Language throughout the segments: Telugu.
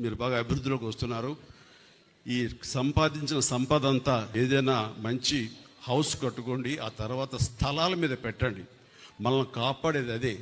మీరు బాగా అభివృద్ధిలోకి వస్తున్నారు. ఈ సంపాదించిన సంపద అంతా ఏదైనా మంచి హౌస్ కట్టుకోండి ఆ తర్వాత స్థలాల మీద పెట్టండి. మనల్ని కాపాడేది అదే.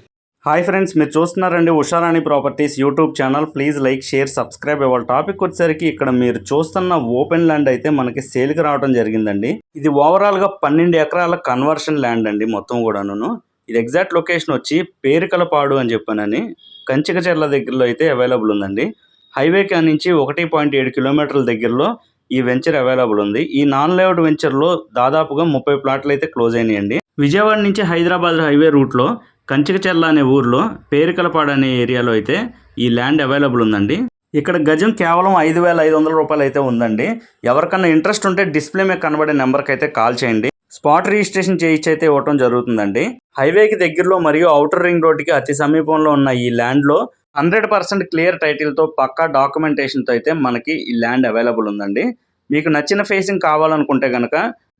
హాయ్ ఫ్రెండ్స్ మీరు చూస్తున్నారండి Usharani properties YouTube channel. Please like share subscribe. ఇవ్వాలి టాపిక్ వచ్చేసరికి ఇక్కడ మీరు చూస్తున్న ఓపెన్ ల్యాండ్ అయితే మనకి సేల్కి రావడం జరిగిందండి. ఇది ఓవరాల్గా పన్నెండు ఎకరాల కన్వర్షన్ ల్యాండ్ అండి మొత్తం కూడాను ఇది ఎగ్జాక్ట్ లొకేషన్ వచ్చి పేరికలపాడు అని చెప్పానని. కంచికచెర్ల దగ్గరలో అయితే అవైలబుల్ ఉందండి. హైవే కా నుంచి ఒకటి పాయింట్ ఏడు కిలోమీటర్ల దగ్గరలో ఈ వెంచర్ అవైలబుల్ ఉంది. ఈ నాన్ లేఅవుట్ వెంచర్లో దాదాపుగా ముప్పై ప్లాట్లు అయితే క్లోజ్ అయినాయండి. విజయవాడ నుంచి హైదరాబాద్ హైవే రూట్లో కంచికచెర్ల అనే ఊర్లో పేరుకలపాడు అనే ఏరియాలో అయితే ఈ ల్యాండ్ అవైలబుల్ ఉందండి. ఇక్కడ గజం కేవలం ఐదు వేల ఐదు వందల రూపాయలు అయితే ఉందండి. ఎవరికన్నా ఇంట్రెస్ట్ ఉంటే డిస్ప్లే మీద కనబడే నెంబర్కి అయితే కాల్ చేయండి. స్పాట్ రిజిస్ట్రేషన్ చేయించి అయితే ఇవ్వటం జరుగుతుందండి. హైవేకి దగ్గరలో మరియు అవుటర్ రింగ్ రోడ్డుకి అతి సమీపంలో ఉన్న ఈ ల్యాండ్లో హండ్రెడ్ పర్సెంట్ క్లియర్ టైటిల్తో పక్కా డాక్యుమెంటేషన్తో అయితే మనకి ఈ ల్యాండ్ అవైలబుల్ ఉందండి. మీకు నచ్చిన ఫేసింగ్ కావాలనుకుంటే కనుక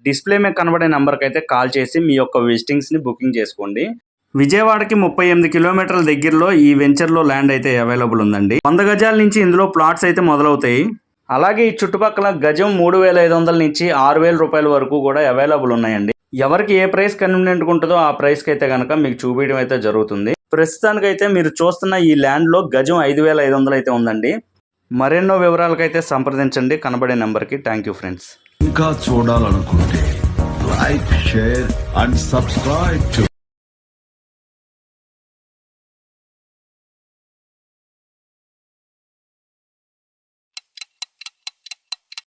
డిస్ప్లే మీద కనబడే నెంబర్కి అయితే కాల్ చేసి మీ యొక్క విజిటింగ్స్ని బుకింగ్ చేసుకోండి. విజయవాడకి ముప్పై ఎనిమిది కిలోమీటర్ల దగ్గరలో ఈ వెంచర్లో ల్యాండ్ అయితే అవైలబుల్ ఉందండి. వంద గజాల నుంచి ఇందులో ప్లాట్స్ అయితే మొదలవుతాయి. అలాగే ఈ చుట్టుపక్కల గజం మూడు వేల ఐదు వందల నుంచి ఆరు వేల రూపాయల వరకు కూడా అవైలబుల్ ఉన్నాయండి. ఎవరికి ఏ ప్రైస్ కన్వీనియంట్గా ఉంటుందో ఆ ప్రైస్కి అయితే కనుక మీకు చూపించడం అయితే జరుగుతుంది. ప్రస్తుతానికైతే మీరు చూస్తున్న ఈ ల్యాండ్లో గజం ఐదు వేల ఐదు వందలు అయితే ఉందండి. మరెన్నో వివరాలకైతే సంప్రదించండి. కనబడే నెంబర్కి థ్యాంక్ యూ ఫ్రెండ్స్. ఇంకా చూడాలనుకుంటే లైక్ షేర్ అండ్ సబ్స్క్రైబ్